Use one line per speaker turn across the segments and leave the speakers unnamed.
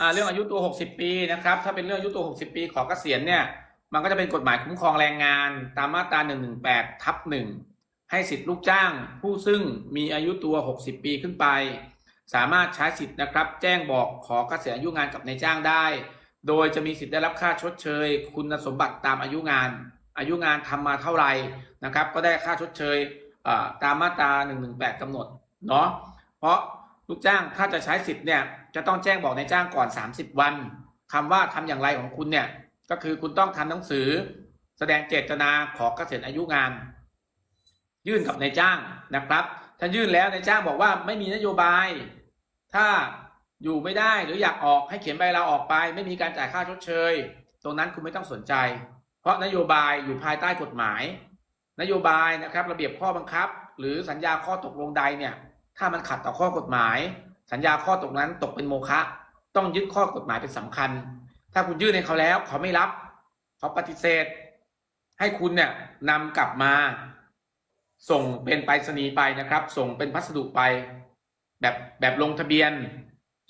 ่าเรื่องอายุตัว 60 ปีนะครับ ถ้าเป็นเรื่องอายุตัว 60 ปี ขอเกษียณเนี่ย มันก็จะเป็นกฎหมายคุ้มครองแรงงาน ตามมาตรา 118 ทับหนึ่งให้สิทธิลูกจ้าง ผู้ซึ่งมีอายุตัว 60 ปีขึ้นไป สามารถใช้สิทธิ์นะครับ แจ้งบอกขอเกษียณอายุงานกับนายจ้างได้ โดยจะมีสิทธิ์ได้รับค่าชดเชย คุณสมบัติตามอายุงาน อายุงานทำมาเท่าไหร่นะครับ ก็ได้ค่าชดเชยตามมาตรา 118กำหนดเนาะ เพราะ ลูกจ้างถ้าจะใช้สิทธิ์เนี่ยจะต้องแจ้งบอกนายจ้างก่อน 30 วันคำว่าทำอย่างไรของคุณเนี่ยก็คือคุณต้องทำหนังสือ แสดงเจตนาขอเกษียณอายุงาน ยื่นกับนายจ้างนะครับ ถ้ายื่นแล้วนายจ้างบอกว่าไม่มีนโยบาย ถ้าอยู่ไม่ได้หรืออยากออกให้เขียนใบลาออกไป ไม่มีการจ่ายค่าชดเชย ตรงนั้นคุณไม่ต้องสนใจ เพราะนโยบายอยู่ภายใต้กฎหมาย นโยบายนะครับ ระเบียบข้อบังคับ หรือสัญญาข้อตกลงใดเนี่ย ถ้ามันขัดต่อข้อกฎหมาย สัญญาข้อตกนั้นตกเป็นโมฆะต้องยึดข้อกฎหมายเป็นสำคัญ ถ้าคุณยื่นให้เขาแล้วเขาไม่รับเขาปฏิเสธ ให้คุณเนี่ยนำกลับมาส่งเป็นไปรษณีย์ไปนะครับ ส่งเป็นพัสดุไป แบบแบบลงทะเบียน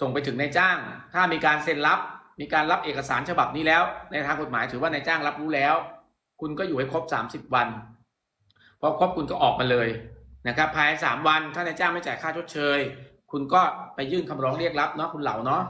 ส่งไปถึงนายจ้าง ถ้ามีการเซ็นรับ มีการรับเอกสารฉบับนี้แล้ว ในทางกฎหมายถือว่านายจ้างรับรู้แล้ว คุณก็อยู่ให้ครบ 30 วัน พอครบคุณก็ออกมาเลย นะครับภายใน3วันถ้านายจ้างไม่จ่ายค่าชดเชย คุณก็ไปยื่นคำร้องเรียกรับเนาะคุณเหล่าเนาะ